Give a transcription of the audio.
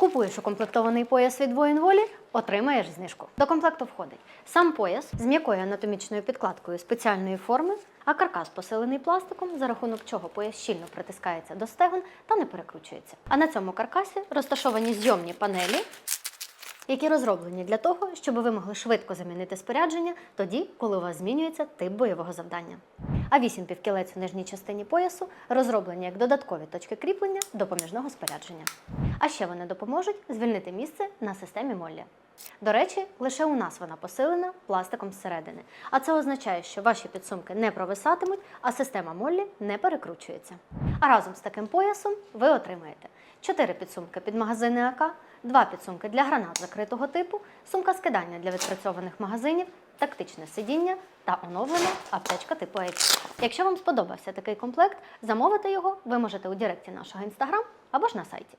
Купуєш укомплектований пояс від воїн-волі, отримаєш знижку. До комплекту входить сам пояс з м'якою анатомічною підкладкою спеціальної форми, а каркас посилений пластиком, за рахунок чого пояс щільно притискається до стегон та не перекручується. А на цьому каркасі розташовані зйомні панелі, які розроблені для того, щоб ви могли швидко замінити спорядження тоді, коли у вас змінюється тип бойового завдання. А вісім півкілець у нижній частині поясу розроблені як додаткові точки кріплення допоміжного спорядження. А ще вони допоможуть звільнити місце на системі Моллі. До речі, лише у нас вона посилена пластиком зсередини. А це означає, що ваші підсумки не провисатимуть, а система Моллі не перекручується. А разом з таким поясом ви отримаєте 4 підсумки під магазини АК, 2 підсумки для гранат закритого типу, сумка скидання для відпрацьованих магазинів, тактичне сидіння та оновлена аптечка типу H. Якщо вам сподобався такий комплект, замовити його ви можете у Директі нашого інстаграм або ж на сайті.